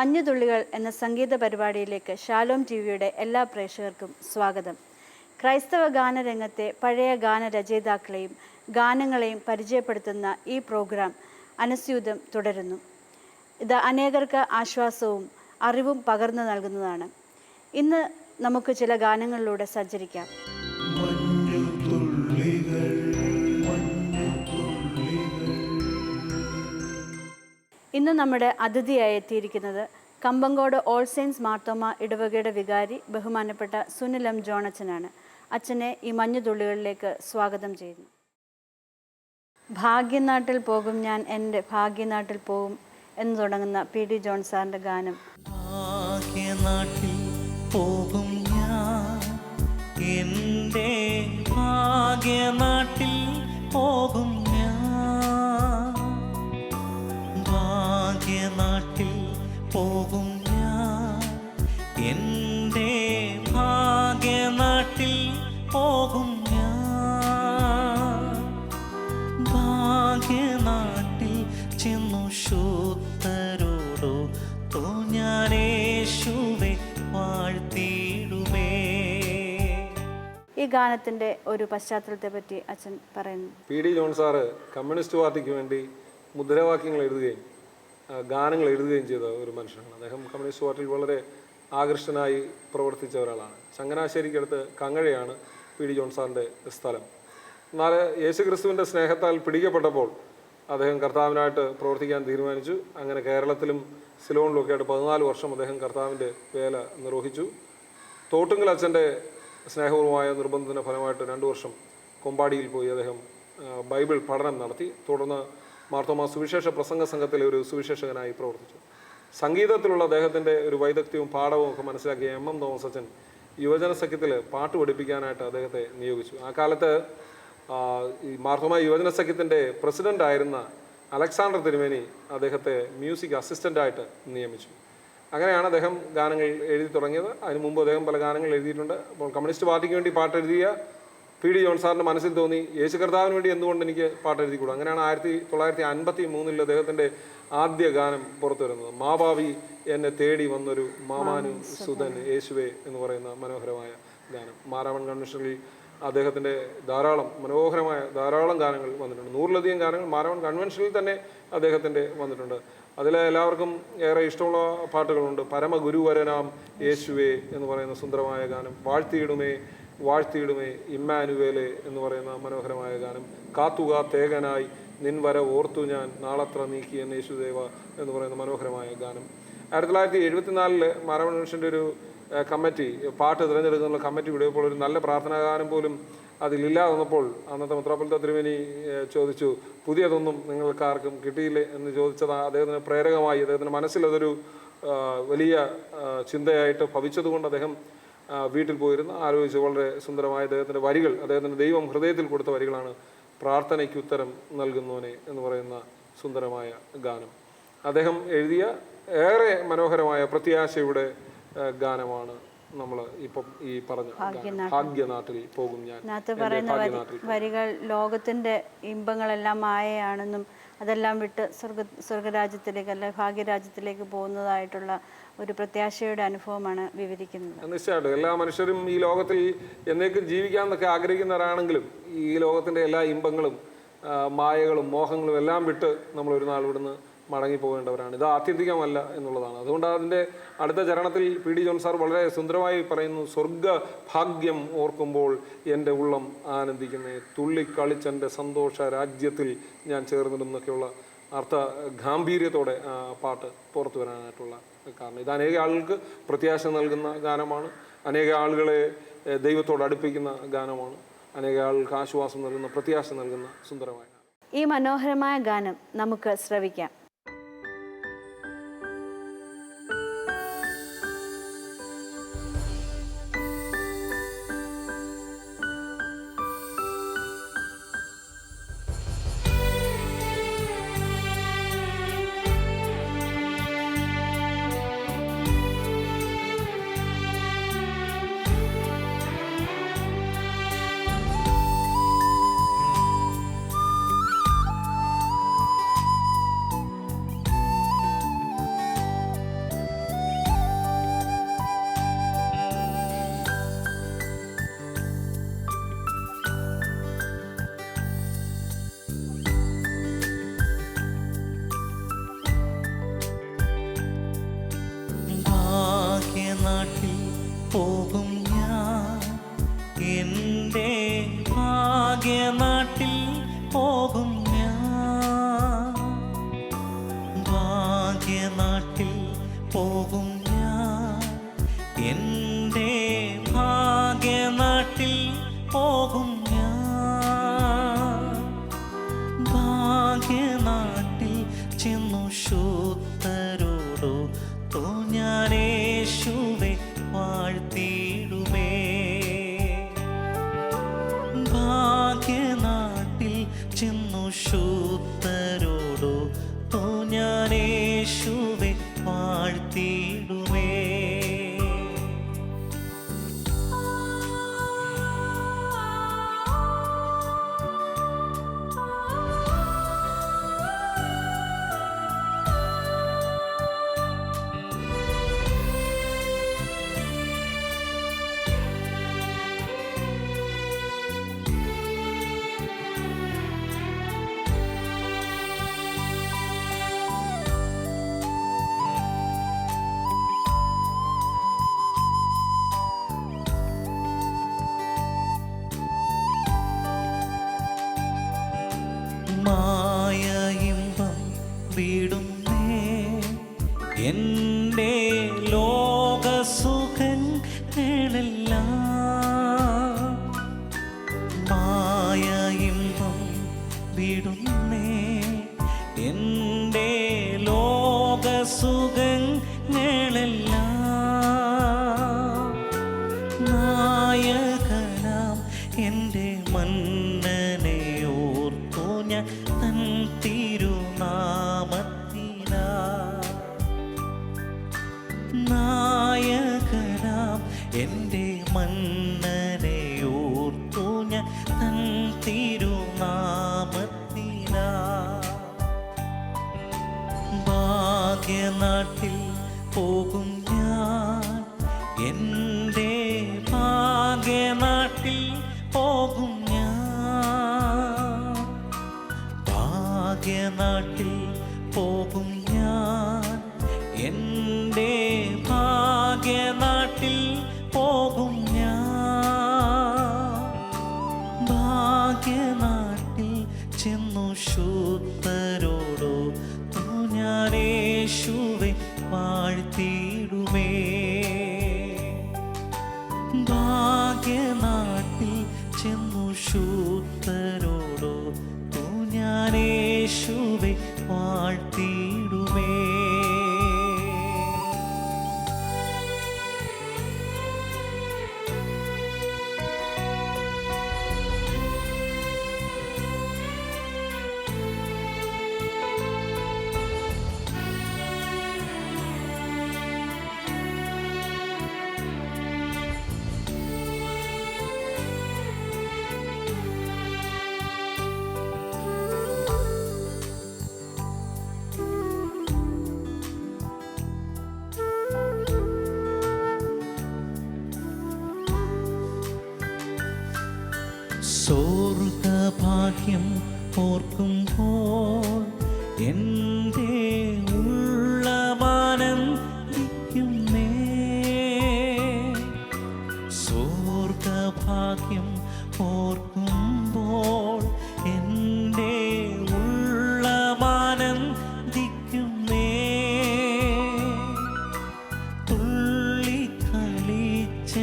മഞ്ഞുതുള്ളികൾ എന്ന സംഗീത പരിപാടിയിലേക്ക് Shalom T വിയുടെ എല്ലാ പ്രേക്ഷകർക്കും സ്വാഗതം. ക്രൈസ്തവ ഗാനരംഗത്തെ പഴയ ഗാനരചയിതാക്കളെയും ഗാനങ്ങളെയും പരിചയപ്പെടുത്തുന്ന ഈ പ്രോഗ്രാം അനുസ്യൂതം തുടരുന്നു. ഇത് അനേകർക്ക് ആശ്വാസവും അറിവും പകർന്നു നൽകുന്നതാണ്. ഇന്ന് നമുക്ക് ചില ഗാനങ്ങളിലൂടെ സഞ്ചരിക്കാം. ഇന്ന് നമ്മുടെ അതിഥിയായി എത്തിയിരിക്കുന്നത് കമ്പങ്കോട് ഓൾ സെയിൻസ് മാർത്തോമ ഇടവകയുടെ വികാരി ബഹുമാനപ്പെട്ട സുനിലം ജോണച്ചനാണ്. അച്ഛനെ ഈ മഞ്ഞുതുള്ളികളിലേക്ക് സ്വാഗതം ചെയ്യുന്നു. ഭാഗ്യനാട്ടിൽ പോകും ഞാൻ എന്റെ ഭാഗ്യനാട്ടിൽ പോകും എന്ന് തുടങ്ങുന്ന പി ഡി ജോൺ സാറിന്റെ ഗാനം. ഭാഗ്യനാട്ടിൽ പോകും ഞാൻ എന്റെ ഭാഗ്യനാട്ടിൽ പോകും ഭാഗ്യനാട്ടിൽ പോകും ഞാൻ. എന്റെ ഭാഗ്യനാട്ടിൽ പോകും ഞാൻ. ഭാഗ്യനാട്ടിൽ ചെന്നു ശൂത്തരോടോ തോ ഞാനേശുവെ വാഴ്ത്തിയിടുമേ. ഈ ഗാനത്തിന്റെ ഒരു പശ്ചാത്തലത്തെ പറ്റി അച്ഛൻ പറയുന്നു. P D John sir communist പാർട്ടിക്ക് വേണ്ടി മുദ്രാവാക്യങ്ങൾ എഴുതുകയും ഗാനങ്ങൾ എഴുതുകയും ചെയ്ത ഒരു മനുഷ്യനാണ്. അദ്ദേഹം കമ്മ്യൂണിസ്റ്റ് പാർട്ടിയിൽ വളരെ ആകൃഷ്ടനായി പ്രവർത്തിച്ച ഒരാളാണ്. ചങ്ങനാശ്ശേരിക്കടുത്ത് കങ്ങഴയാണ് പി ഡി ജോൺ സാറിന്റെ സ്ഥലം. എന്നാൽ യേശുക്രിസ്തുവിന്റെ സ്നേഹത്താൽ പിടിക്കപ്പെട്ടപ്പോൾ അദ്ദേഹം കർത്താവിനായിട്ട് പ്രവർത്തിക്കാൻ തീരുമാനിച്ചു. അങ്ങനെ കേരളത്തിലും സിലോണിലുമൊക്കെ ആയിട്ട് പതിനാല് വർഷം അദ്ദേഹം കർത്താവിന്റെ വേല നിർവഹിച്ചു. തോട്ടുങ്കൽ അച്ഛന്റെ സ്നേഹപൂർവമായ നിർബന്ധത്തിന്റെ ഫലമായിട്ട് രണ്ട് വർഷം കൊമ്പാടിയിൽ പോയി അദ്ദേഹം ബൈബിൾ പഠനം നടത്തി. തുടർന്ന് മാർത്തോമ സുവിശേഷ പ്രസംഗ സംഘത്തിലെ ഒരു സുവിശേഷകനായി പ്രവർത്തിച്ചു. സംഗീതത്തിലുള്ള അദ്ദേഹത്തിന്റെ ഒരു വൈദഗ്ധ്യവും പാഠവും ഒക്കെ മനസ്സിലാക്കിയ എം എം തോമസ് അച്ഛൻ യുവജന സഖ്യത്തിൽ പാട്ട് പഠിപ്പിക്കാനായിട്ട് അദ്ദേഹത്തെ നിയോഗിച്ചു. ആ കാലത്ത് ഈ മാർത്തോമ യുവജന സഖ്യത്തിന്റെ പ്രസിഡന്റ് ആയിരുന്ന അലക്സാണ്ടർ തിരുമേനി അദ്ദേഹത്തെ മ്യൂസിക് അസിസ്റ്റന്റായിട്ട് നിയമിച്ചു. അങ്ങനെയാണ് അദ്ദേഹം ഗാനങ്ങൾ എഴുതി തുടങ്ങിയത്. അതിന് മുമ്പ് അദ്ദേഹം പല ഗാനങ്ങൾ എഴുതിയിട്ടുണ്ട്. അപ്പോൾ കമ്മ്യൂണിസ്റ്റ് പാർട്ടിക്ക് വേണ്ടി പാട്ട് എഴുതിയ പി ഡി ജോൺ സാറിന്റെ മനസ്സിൽ തോന്നി യേശു കർത്താവിന് വേണ്ടി എന്തുകൊണ്ട് എനിക്ക് പാട്ട് എഴുതിക്കൂടാ? അങ്ങനെയാണ് ആയിരത്തി തൊള്ളായിരത്തി അൻപത്തി മൂന്നിൽ അദ്ദേഹത്തിന്റെ ആദ്യ ഗാനം പുറത്തു വരുന്നത്. മാഭാവി എന്നെ തേടി വന്നൊരു മാമാനു സുധൻ. യേശുവേ എന്ന് പറയുന്ന മനോഹരമായ ഗാനം. മാരാമൺ കൺവെൻഷനിൽ അദ്ദേഹത്തിന്റെ ധാരാളം മനോഹരമായ ധാരാളം ഗാനങ്ങൾ വന്നിട്ടുണ്ട്. നൂറിലധികം ഗാനങ്ങൾ മാരാമൺ കൺവെൻഷനിൽ തന്നെ അദ്ദേഹത്തിന്റെ വന്നിട്ടുണ്ട്. അതിൽ എല്ലാവർക്കും ഏറെ ഇഷ്ടമുള്ള പാട്ടുകളുണ്ട്. പരമഗുരുവരനാം യേശുവേ എന്ന് പറയുന്ന സുന്ദരമായ ഗാനം. വാഴ്ത്തിയിടുമേ വാഴ്ത്തിയിടുമേ ഇമ്മാനുവേലെ എന്ന് പറയുന്ന മനോഹരമായ ഗാനം. കാത്തുക തേകനായി നിൻവര ഓർത്തു ഞാൻ നാളത്ര നീക്കി എന്ന യേശുദേവ എന്ന് പറയുന്ന മനോഹരമായ ഗാനം. ആയിരത്തി തൊള്ളായിരത്തി എഴുപത്തിനാലിൽ മാരാമൺ മനുഷ്യന്റെ ഒരു കമ്മിറ്റി പാട്ട് തിരഞ്ഞെടുക്കുന്ന കമ്മിറ്റി വിടുമ്പോൾ ഒരു നല്ല പ്രാർത്ഥനാ ഗാനം പോലും അതിലില്ലാതെ വന്നപ്പോൾ അന്നത്തെ മെത്രാപ്പൊലിത്ത തിരുമേനി ചോദിച്ചു പുതിയതൊന്നും നിങ്ങൾക്കാർക്കും കിട്ടിയില്ലേ? എന്ന് ചോദിച്ചത് അദ്ദേഹത്തിന് പ്രേരകമായി അദ്ദേഹത്തിന്റെ മനസ്സിൽ അതൊരു വലിയ ചിന്തയായിട്ട് ഭവിച്ചതുകൊണ്ട് അദ്ദേഹം വീട്ടിൽ പോയിരുന്ന് ആലോചിച്ച് വളരെ സുന്ദരമായ അദ്ദേഹത്തിന്റെ വരികൾ അദ്ദേഹത്തിന്റെ ദൈവം ഹൃദയത്തിൽ കൊടുത്ത വരികളാണ് പ്രാർത്ഥനയ്ക്ക് ഉത്തരം നൽകുന്നവനെ എന്ന് പറയുന്ന സുന്ദരമായ ഗാനം. അദ്ദേഹം എഴുതിയ ഏറെ മനോഹരമായ പ്രത്യാശയുടെ ഗാനമാണ് നമ്മൾ ഇപ്പം ഈ പറഞ്ഞ. ഭാഗ്യനാട്ടിൽ. പോകും ഞാൻ. പറയുന്ന വരികൾ ലോകത്തിന്റെ ഇമ്പങ്ങളെല്ലാം മായയാണെന്നും അതെല്ലാം വിട്ട് സ്വർഗ സ്വർഗരാജ്യത്തിലേക്ക് അല്ലെ ഭാഗ്യരാജ്യത്തിലേക്ക് പോകുന്നതായിട്ടുള്ള ഒരു പ്രത്യാശയുടെ അനുഭവമാണ് വിവരിക്കുന്നത്. നിശ്ചയമായിട്ടും എല്ലാ മനുഷ്യരും ഈ ലോകത്തിൽ എന്നേക്കും ജീവിക്കാമെന്നൊക്കെ ആഗ്രഹിക്കുന്നവരാണെങ്കിലും ഈ ലോകത്തിന്റെ എല്ലാ ഇമ്പങ്ങളും മായകളും മോഹങ്ങളും എല്ലാം വിട്ട് നമ്മൾ ഒരു നാൾ ഇവിടുന്ന് മടങ്ങി പോകേണ്ടവരാണ് ഇത് ആത്യന്തികമല്ല എന്നുള്ളതാണ്. അതുകൊണ്ട് അതിന്റെ അടുത്ത ചരണത്തിൽ പി ഡി ജോൺ സാർ വളരെ സുന്ദരമായി പറയുന്നു സ്വർഗ ഭാഗ്യം ഓർക്കുമ്പോൾ എന്റെ ഉള്ളം ആനന്ദിക്കുന്നേ. തുള്ളിക്കളിച്ചെന്റെ സന്തോഷ രാജ്യത്തിൽ ഞാൻ ചേർന്നിടും എന്നൊക്കെയുള്ള അർത്ഥ ഗാംഭീര്യത്തോടെ പാട്ട് പുറത്തു വരാനായിട്ടുള്ള കാരണം. ഇത് അനേക ആളുകൾക്ക് പ്രത്യാശ നൽകുന്ന ഗാനമാണ്. അനേക ആളുകളെ ദൈവത്തോട് അടുപ്പിക്കുന്ന ഗാനമാണ്. അനേക ആളുകൾക്ക് ആശ്വാസം നൽകുന്ന പ്രത്യാശ നൽകുന്ന സുന്ദരമായ ഈ മനോഹരമായ ഗാനം നമുക്ക് ശ്രവിക്കാം.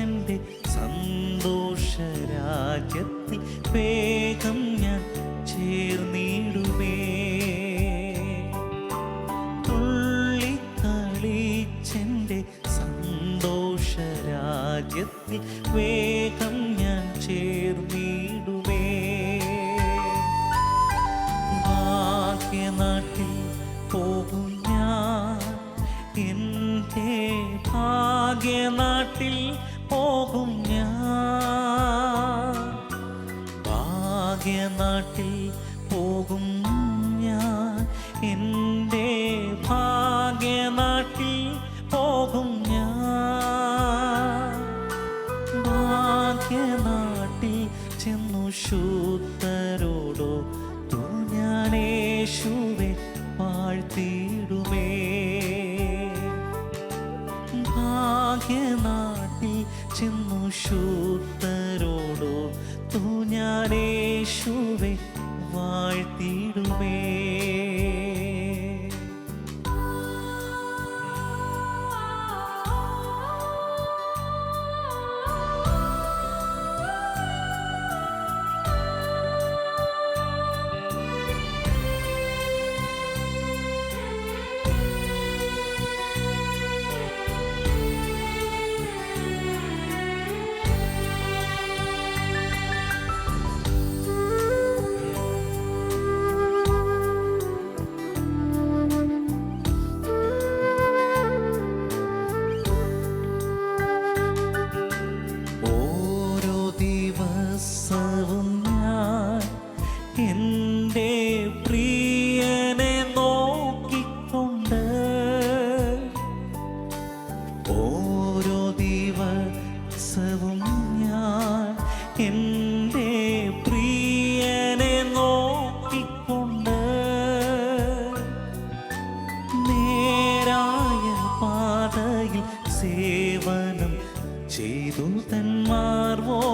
തുള്ളിക്കളിച്ചെന്റെ സന്തോഷരാജ്യത്തിൽ വേഗം സേവനം ചെയ്തു തന്മാർവോടാണ്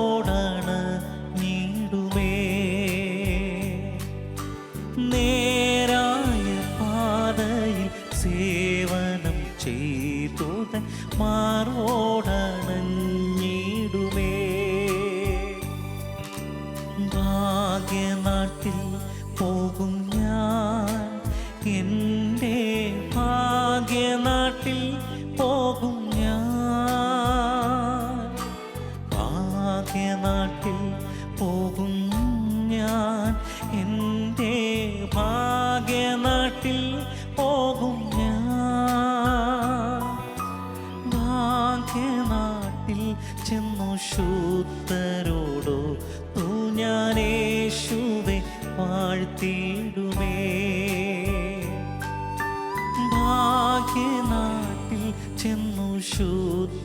ചെന്നു ശൂത്തരോടോ തൂ ഞാനേശുവെ വാഴ്ത്തിയിടുമേ. ഭാഗ്യനാട്ടിൽ ചെന്നു ശൂത്തരോടോ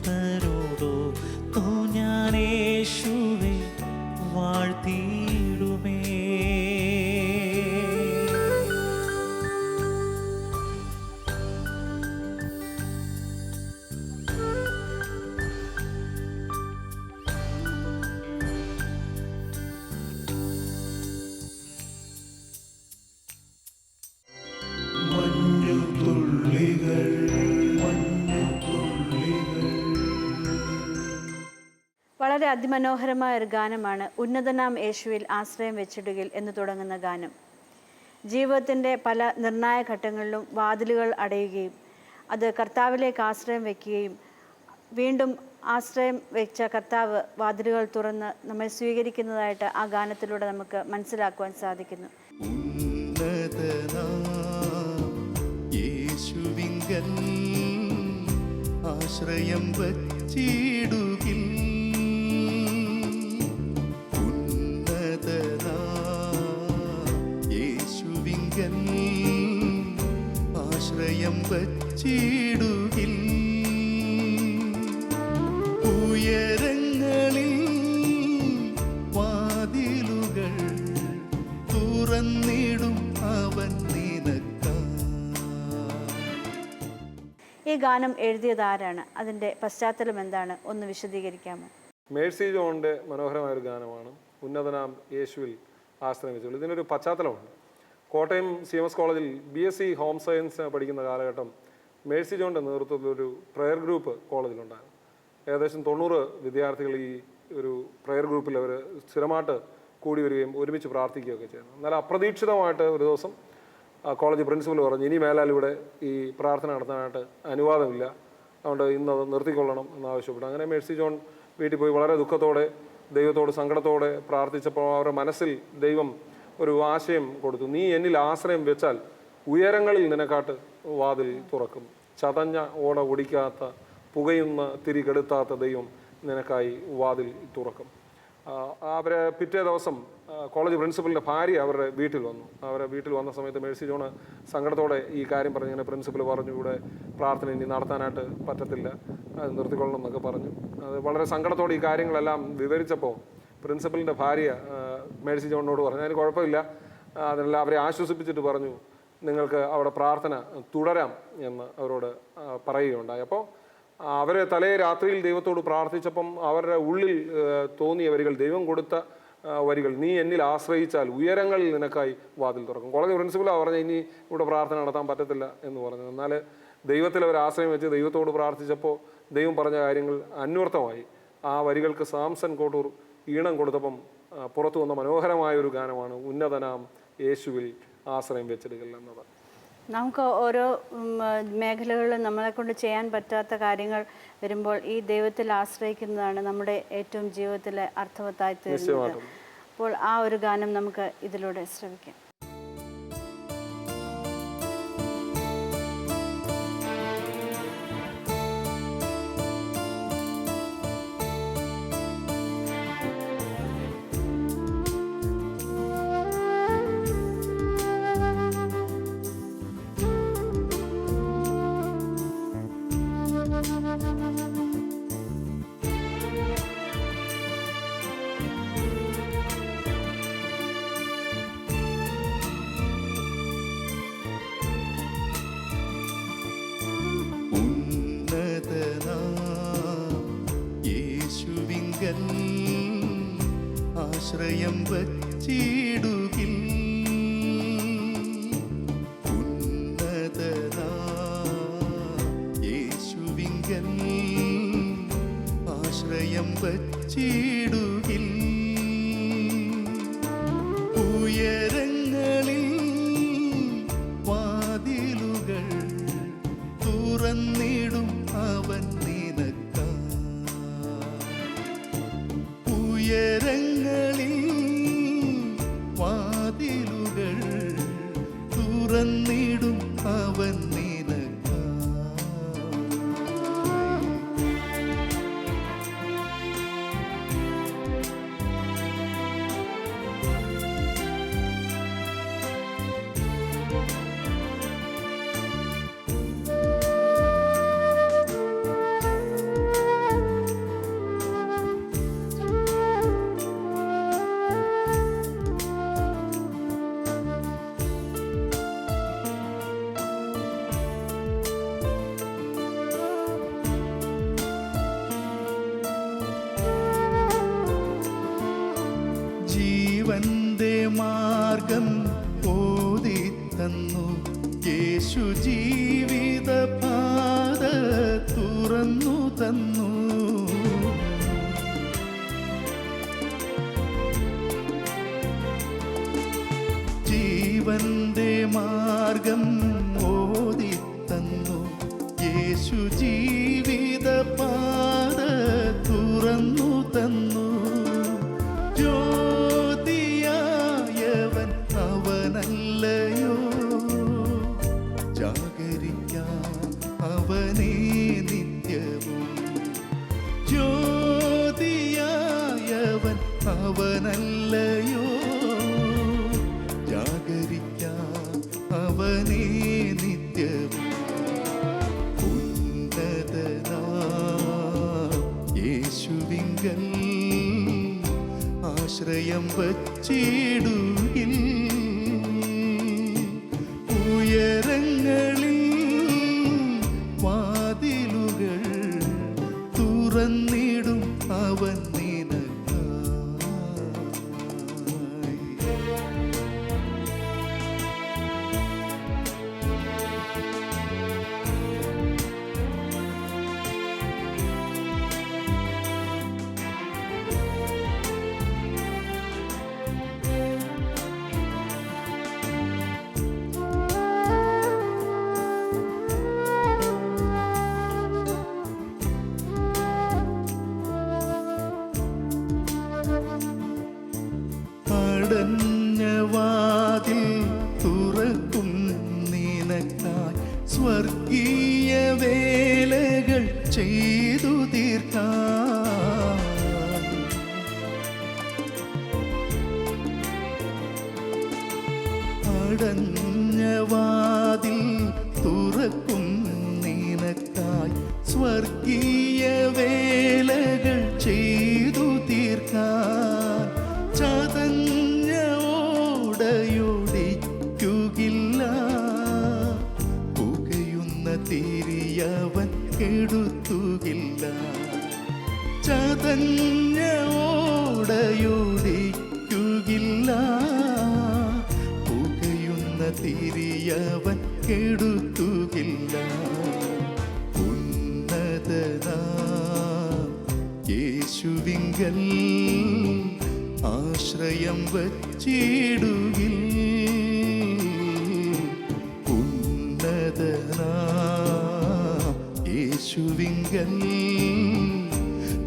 വളരെ അതിമനോഹരമായ ഒരു ഗാനമാണ് ഉന്നതനാം യേശുവിൽ ആശ്രയം വെച്ചിടുകിൽ എന്ന് തുടങ്ങുന്ന ഗാനം. ജീവിതത്തിന്റെ പല നിർണായ ഘട്ടങ്ങളിലും വാതിലുകൾ അടയുകയും അത് കർത്താവിലേക്ക് ആശ്രയം വയ്ക്കുകയും വീണ്ടും ആശ്രയം വെച്ച കർത്താവ് വാതിലുകൾ തുറന്ന് നമ്മെ സ്വീകരിക്കുന്നതായിട്ട് ആ ഗാനത്തിലൂടെ നമുക്ക് മനസ്സിലാക്കുവാൻ സാധിക്കുന്നു. ആശ്രയം വച്ചിടുകിൽ ആശ്രയം വച്ചിടുകിൽ. ഉയരങ്ങളിൽ വാതിലുകൾ തുറന്നിടും അവൻ നിനക്കാ. ഈ ഗാനം എഴുതിയത് ആരാണ്? അതിന്റെ പശ്ചാത്തലം എന്താണ്? ഒന്ന് വിശദീകരിക്കാമോ? മേഴ്സി ജോണിന്റെ മനോഹരമായ ഒരു ഗാനമാണ് ഉന്നതനാം യേശുവിൽ ആശ്രമിച്ചുള്ളൂ. ഇതിനൊരു പശ്ചാത്തലമുണ്ട്. കോട്ടയം സി എം എസ് കോളേജിൽ B S C home science പഠിക്കുന്ന കാലഘട്ടം മേഴ്സി ജോണിന്റെ നേതൃത്വത്തിൽ ഒരു പ്രെയർ ഗ്രൂപ്പ് കോളേജിലുണ്ടായിരുന്നു. ഏകദേശം തൊണ്ണൂറ് വിദ്യാർത്ഥികൾ ഈ ഒരു പ്രെയർ ഗ്രൂപ്പിൽ അവർ സ്ഥിരമായിട്ട് കൂടി വരികയും ഒരുമിച്ച് പ്രാർത്ഥിക്കുകയൊക്കെ ചെയ്യുന്നു എന്നാൽ അപ്രതീക്ഷിതമായിട്ട് ഒരു ദിവസം കോളേജ് പ്രിൻസിപ്പൽ പറഞ്ഞു ഇനി മേലാൽ ഇവിടെ ഈ പ്രാർത്ഥന നടത്താനായിട്ട് അനുവാദമില്ല. അതുകൊണ്ട് ഇന്നത് നിർത്തിക്കൊള്ളണം എന്നാവശ്യപ്പെട്ടു. അങ്ങനെ മേഴ്സി ജോൺ വീട്ടിൽ പോയി വളരെ ദുഃഖത്തോടെ ദൈവത്തോട് സങ്കടത്തോടെ പ്രാർത്ഥിച്ചപ്പോൾ അവരുടെ മനസ്സിൽ ദൈവം ഒരു ആശയം കൊടുത്തു. നീ എന്നിൽ ആശ്രയം വെച്ചാൽ ഉയരങ്ങളിൽ നിനക്കാട്ട് വാതിൽ തുറക്കും. ചതഞ്ഞ ഓട ഒടിക്കാത്ത പുകയുന്ന തിരി കെടുത്താത്ത ദൈവം നിനക്കായി വാതിൽ തുറക്കും. ആ, അവരെ പിറ്റേ ദിവസം കോളേജ് പ്രിൻസിപ്പലിന്റെ ഭാര്യ അവരുടെ വീട്ടിൽ വന്നു. അവരുടെ വീട്ടിൽ വന്ന സമയത്ത് മേഴ്സി ജോണ് സങ്കടത്തോടെ ഈ കാര്യം പറഞ്ഞു ഇങ്ങനെ പ്രിൻസിപ്പൽ പറഞ്ഞു ഇവിടെ പ്രാർത്ഥന ഇനി നടത്താനായിട്ട് പറ്റത്തില്ല നിർത്തിക്കൊള്ളണം എന്നൊക്കെ പറഞ്ഞു. അത് വളരെ സങ്കടത്തോടെ ഈ കാര്യങ്ങളെല്ലാം വിവരിച്ചപ്പോൾ പ്രിൻസിപ്പലിന്റെ ഭാര്യ മേഴ്സി ജോണിനോട് പറഞ്ഞു അതിന് കുഴപ്പമില്ല. അതിനെല്ലാം അവരെ ആശ്വസിപ്പിച്ചിട്ട് പറഞ്ഞു നിങ്ങൾക്ക് അവിടെ പ്രാർത്ഥന തുടരാം എന്ന് അവരോട് പറയുകയുണ്ടായി. അപ്പോൾ അവർ തലേ രാത്രിയിൽ ദൈവത്തോട് പ്രാർത്ഥിച്ചപ്പം അവരുടെ ഉള്ളിൽ തോന്നിയ വരികൾ ദൈവം കൊടുത്ത വരികൾ നീ എന്നിൽ ആശ്രയിച്ചാൽ ഉയരങ്ങളിൽ നിനക്കായി വാതിൽ തുറക്കും. കോളേജ് പ്രിൻസിപ്പലാണ് പറഞ്ഞ ഇനി ഇവിടെ പ്രാർത്ഥന നടത്താൻ പറ്റത്തില്ല എന്ന് പറഞ്ഞു. എന്നാൽ ദൈവത്തിൽ അവർ ആശ്രയം വെച്ച് ദൈവത്തോട് പ്രാർത്ഥിച്ചപ്പോൾ ദൈവം പറഞ്ഞ കാര്യങ്ങൾ അന്വർത്ഥമായി. ആ വരികൾക്ക് സാംസൺ കോട്ടൂർ ഈണം കൊടുത്തപ്പം പുറത്തു വന്ന മനോഹരമായ ഒരു ഗാനമാണ് ഉന്നതനാം യേശുവിൽ ആശ്രയം വെച്ചെടുക്കൽ എന്നത് നമുക്ക് ഓരോ മേഖലകളിലും നമ്മളെ കൊണ്ട് ചെയ്യാൻ പറ്റാത്ത കാര്യങ്ങൾ വരുമ്പോൾ ഈ ദൈവത്തിൽ ആശ്രയിക്കുന്നതാണ് നമ്മുടെ ഏറ്റവും ജീവിതത്തിലെ അർത്ഥവത്തായി തീരുന്നത്. അപ്പോൾ ആ ഒരു ഗാനം നമുക്ക് ഇതിലൂടെ ശ്രമിക്കാം വച്ചിടും மார்க்கம் ഹൃദയം വച്ചിടൂ. തുറക്കും നിനക്കായി. സ്വർഗീയ വേലകൾ ചെയ്തു തീർക്കാം അടഞ്ഞ വാതിൽ തുറക്കും നിനക്കായി. സ്വർഗീയ വേല കെടുത്തുകില്ല. ചതഞ്ഞ ഓടയൊടിക്കുകില്ല പുകയുന്ന തിരിയവൻ കെടുത്തുകില്ല. യേശുവിങ്കൽ ആശ്രയം വച്ചിടുക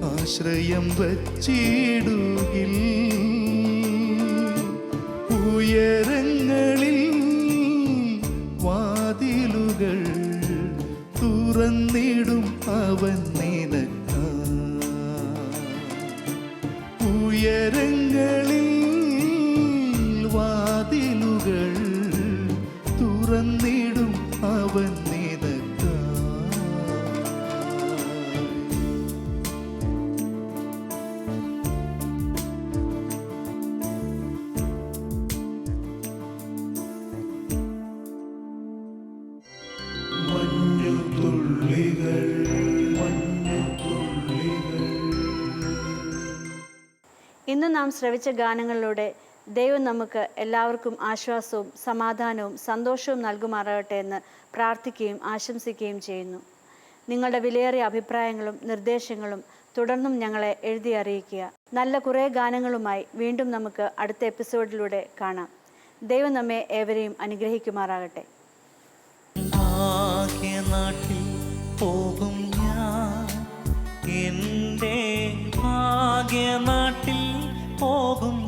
ആശ്രയം വച്ചിടുകിൽ. നാം ശ്രവിച്ച ഗാനങ്ങളിലൂടെ ദൈവം നമുക്ക് എല്ലാവർക്കും ആശ്വാസവും സമാധാനവും സന്തോഷവും നൽകുമാറാകട്ടെ എന്ന് പ്രാർത്ഥിക്കുകയും ആശംസിക്കുകയും ചെയ്യുന്നു. നിങ്ങളുടെ വിലയേറിയ അഭിപ്രായങ്ങളും നിർദ്ദേശങ്ങളും തുടർന്നും ഞങ്ങളെ എഴുതി അറിയിക്കുക. നല്ല കുറേ ഗാനങ്ങളുമായി വീണ്ടും നമുക്ക് അടുത്ത എപ്പിസോഡിലൂടെ കാണാം. ദൈവം നമ്മെ ഏവരെയും അനുഗ്രഹിക്കുമാറാകട്ടെ. ഭാഗ്യനാട്ടിൽ പോകും ഞാൻ. എന്റെ ഭാഗ്യനാട്ടിൽ പോകും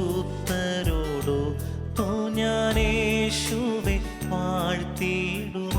ദൂത്തരോടു തോ ഞാനേശുവെ വാഴ്ത്തിയിടും.